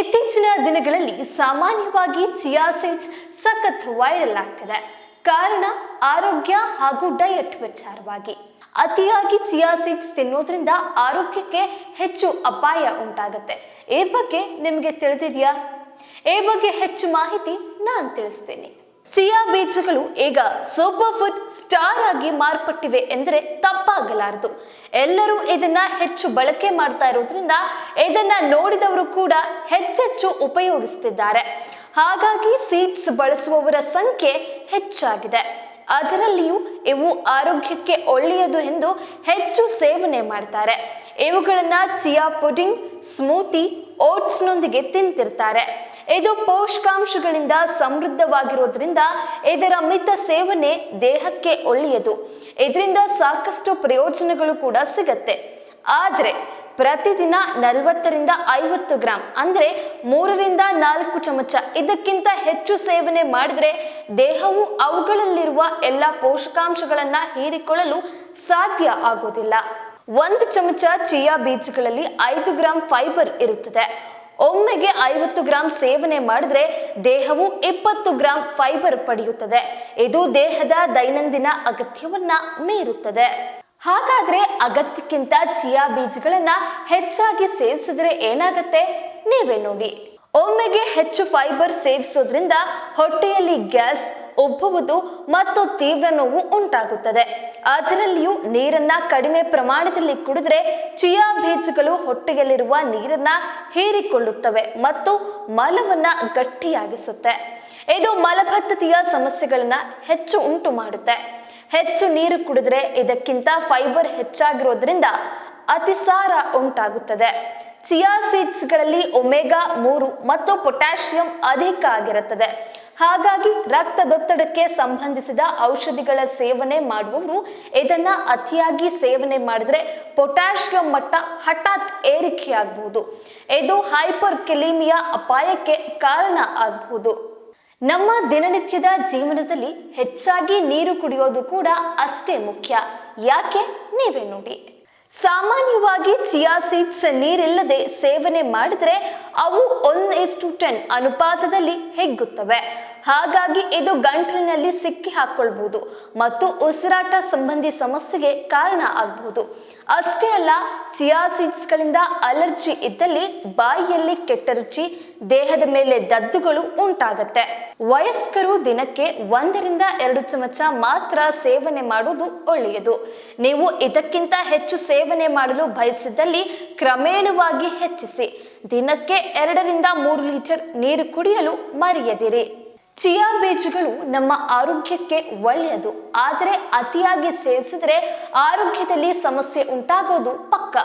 ಇತ್ತೀಚಿನ ದಿನಗಳಲ್ಲಿ ಸಾಮಾನ್ಯವಾಗಿ ಚಿಯಾ ಸೀಡ್ಸ್ ಸಖತ್ ವೈರಲ್ ಆಗ್ತಿದೆ. ಕಾರಣ ಆರೋಗ್ಯ ಹಾಗೂ ಡಯಟ್ ವಿಚಾರವಾಗಿ. ಅತಿಯಾಗಿ ಚಿಯಾ ಸೀಡ್ಸ್ ತಿನ್ನೋದ್ರಿಂದ ಆರೋಗ್ಯಕ್ಕೆ ಹೆಚ್ಚು ಅಪಾಯ ಉಂಟಾಗುತ್ತೆ. ಈ ಬಗ್ಗೆ ನಿಮಗೆ ತಿಳಿದಿದೆಯಾ? ಈ ಬಗ್ಗೆ ಹೆಚ್ಚು ಮಾಹಿತಿ ನಾನು ತಿಳಿಸ್ತೀನಿ. ಚಿಯಾ ಬೀಜಗಳು ಈಗ ಸೂಪರ್ ಫುಡ್ ಸ್ಟಾರ್ ಆಗಿ ಮಾರ್ಪಟ್ಟಿವೆ ಎಂದರೆ ತಪ್ಪಾಗಲಾರದು. ಎಲ್ಲರೂ ಇದನ್ನ ಹೆಚ್ಚು ಬಳಕೆ ಮಾಡ್ತಾ ಇರೋದ್ರಿಂದ ಇದನ್ನ ನೋಡಿದವರು ಕೂಡ ಹೆಚ್ಚೆಚ್ಚು ಉಪಯೋಗಿಸ್ತಿದ್ದಾರೆ. ಹಾಗಾಗಿ ಸೀಡ್ಸ್ ಬಳಸುವವರ ಸಂಖ್ಯೆ ಹೆಚ್ಚಾಗಿದೆ. ಅದರಲ್ಲಿಯೂ ಇವು ಆರೋಗ್ಯಕ್ಕೆ ಒಳ್ಳೆಯದು ಎಂದು ಹೆಚ್ಚು ಸೇವನೆ ಮಾಡ್ತಾರೆ. ಇವುಗಳನ್ನ ಚಿಯಾ ಪುಡಿಂಗ್ ಸ್ಮೂತಿ ಓಟ್ಸ್ನೊಂದಿಗೆ ತಿಂತಿರ್ತಾರೆ. ಇದು ಪೋಷಕಾಂಶಗಳಿಂದ ಸಮೃದ್ಧವಾಗಿರೋದ್ರಿಂದ ಇದರ ಮಿತ ಸೇವನೆ ದೇಹಕ್ಕೆ ಒಳ್ಳೆಯದು. ಇದರಿಂದ ಸಾಕಷ್ಟು ಪ್ರಯೋಜನಗಳು ಕೂಡ ಸಿಗತ್ತೆ. ಆದರೆ ಪ್ರತಿದಿನ ನಲವತ್ತರಿಂದ ಐವತ್ತು ಗ್ರಾಂ ಅಂದರೆ ಮೂರರಿಂದ ನಾಲ್ಕು ಚಮಚ ಇದಕ್ಕಿಂತ ಹೆಚ್ಚು ಸೇವನೆ ಮಾಡಿದ್ರೆ ದೇಹವು ಅವುಗಳಲ್ಲಿರುವ ಎಲ್ಲ ಪೋಷಕಾಂಶಗಳನ್ನು ಹೀರಿಕೊಳ್ಳಲು ಸಾಧ್ಯ ಆಗೋದಿಲ್ಲ. ಒಂದು ಚಮಚ ಚಿಯಾ ಬೀಜಗಳಲ್ಲಿ ಐದು ಗ್ರಾಂ ಫೈಬರ್ ಇರುತ್ತದೆ. ಒಮ್ಮೆಗೆ ಐವತ್ತು ಗ್ರಾಂ ಸೇವನೆ ಮಾಡಿದ್ರೆ ದೇಹವು ಇಪ್ಪತ್ತು ಗ್ರಾಂ ಫೈಬರ್ ಪಡೆಯುತ್ತದೆ. ಇದು ದೇಹದ ದೈನಂದಿನ ಅಗತ್ಯವನ್ನ ಮೀರುತ್ತದೆ. ಹಾಗಾದ್ರೆ ಅಗತ್ಯಕ್ಕಿಂತ ಚಿಯಾ ಬೀಜಗಳನ್ನ ಹೆಚ್ಚಾಗಿ ಸೇವಿಸಿದ್ರೆ ಏನಾಗತ್ತೆ? ನೀವೇ ನೋಡಿ. ಒಮ್ಮೆಗೆ ಹೆಚ್ಚು ಫೈಬರ್ ಸೇವಿಸೋದ್ರಿಂದ ಹೊಟ್ಟೆಯಲ್ಲಿ ಗ್ಯಾಸ್ ಉಬ್ಬುವುದು ಮತ್ತು ತೀವ್ರ ನೋವು ಉಂಟಾಗುತ್ತದೆ. ಅದರಲ್ಲಿಯೂ ನೀರನ್ನ ಕಡಿಮೆ ಪ್ರಮಾಣದಲ್ಲಿ ಕುಡಿದ್ರೆ ಚಿಯಾ ಬೀಜಗಳು ಹೊಟ್ಟೆಯಲ್ಲಿರುವ ನೀರನ್ನ ಹೀರಿಕೊಳ್ಳುತ್ತವೆ ಮತ್ತು ಮಲವನ್ನ ಗಟ್ಟಿಯಾಗಿಸುತ್ತೆ. ಇದು ಮಲಬದ್ಧತೆಯ ಸಮಸ್ಯೆಗಳನ್ನ ಹೆಚ್ಚು ಉಂಟು ಮಾಡುತ್ತೆ. ಹೆಚ್ಚು ನೀರು ಕುಡಿದ್ರೆ ಇದಕ್ಕಿಂತ ಫೈಬರ್ ಹೆಚ್ಚಾಗಿರೋದ್ರಿಂದ ಅತಿಸಾರ ಉಂಟಾಗುತ್ತದೆ. ಚಿಯಾ ಸೀಡ್ಸ್ಗಳಲ್ಲಿ ಒಮೆಗಾ ಮೂರು ಮತ್ತು ಪೊಟ್ಯಾಷಿಯಂ ಅಧಿಕ ಆಗಿರುತ್ತದೆ. ಹಾಗಾಗಿ ರಕ್ತದೊತ್ತಡಕ್ಕೆ ಸಂಬಂಧಿಸಿದ ಔಷಧಿಗಳ ಸೇವನೆ ಮಾಡುವವರು, ಇದನ್ನ ಅತಿಯಾಗಿ ಸೇವನೆ ಮಾಡಿದ್ರೆ ಪೊಟ್ಯಾಷಿಯಂ ಮಟ್ಟ ಹಠಾತ್ ಏರಿಕೆಯಾಗಬಹುದು. ಇದು ಹೈಪರ್ ಕೆಲಿಮಿಯಾ ಅಪಾಯಕ್ಕೆ ಕಾರಣ ಆಗಬಹುದು. ನಮ್ಮ ದಿನನಿತ್ಯದ ಜೀವನದಲ್ಲಿ ಹೆಚ್ಚಾಗಿ ನೀರು ಕುಡಿಯೋದು ಕೂಡ ಅಷ್ಟೇ ಮುಖ್ಯ. ಯಾಕೆ? ನೀವೇ ನೋಡಿ. ಸಾಮಾನ್ಯವಾಗಿ ಚಿಯಾ ಸೀಡ್ಸ್ ನೀರಿಲ್ಲದೆ ಸೇವನೆ ಮಾಡಿದರೆ ಅವು ಒನ್ ಇಸ್ಟು ಟೆನ್ ಅನುಪಾತದಲ್ಲಿ ಹೆಗ್ಗುತ್ತವೆ. ಹಾಗಾಗಿ ಇದು ಗಂಟಲಿನಲ್ಲಿ ಸಿಕ್ಕಿ ಹಾಕೊಳ್ಬಹುದು ಮತ್ತು ಉಸಿರಾಟ ಸಂಬಂಧಿ ಸಮಸ್ಯೆಗೆ ಕಾರಣ ಆಗಬಹುದು ಅಷ್ಟೇ ಅಲ್ಲ, ಚಿಯಾ ಸೀಡ್ಸ್ಗಳಿಂದ ಅಲರ್ಜಿ ಇದ್ದಲ್ಲಿ ಬಾಯಿಯಲ್ಲಿ ಕೆಟ್ಟ ರುಚಿ, ದೇಹದ ಮೇಲೆ ದದ್ದುಗಳು ಉಂಟಾಗತ್ತೆ. ವಯಸ್ಕರು ದಿನಕ್ಕೆ ಒಂದರಿಂದ ಎರಡು ಚಮಚ ಮಾತ್ರ ಸೇವನೆ ಮಾಡುವುದು ಒಳ್ಳೆಯದು. ನೀವು ಇದಕ್ಕಿಂತ ಹೆಚ್ಚು ಸೇವನೆ ಮಾಡಲು ಬಯಸಿದಲ್ಲಿ ಕ್ರಮೇಣವಾಗಿ ಹೆಚ್ಚಿಸಿ. ದಿನಕ್ಕೆ ಎರಡರಿಂದ ಮೂರು ಲೀಟರ್ ನೀರು ಕುಡಿಯಲು ಮರೆಯದಿರಿ. ಚಿಯಾ ಬೀಜಗಳು ನಮ್ಮ ಆರೋಗ್ಯಕ್ಕೆ ಒಳ್ಳೆಯದು. ಆದರೆ ಅತಿಯಾಗಿ ಸೇವಿಸಿದ್ರೆ ಆರೋಗ್ಯದಲ್ಲಿ ಸಮಸ್ಯೆ ಉಂಟಾಗೋದು ಪಕ್ಕ.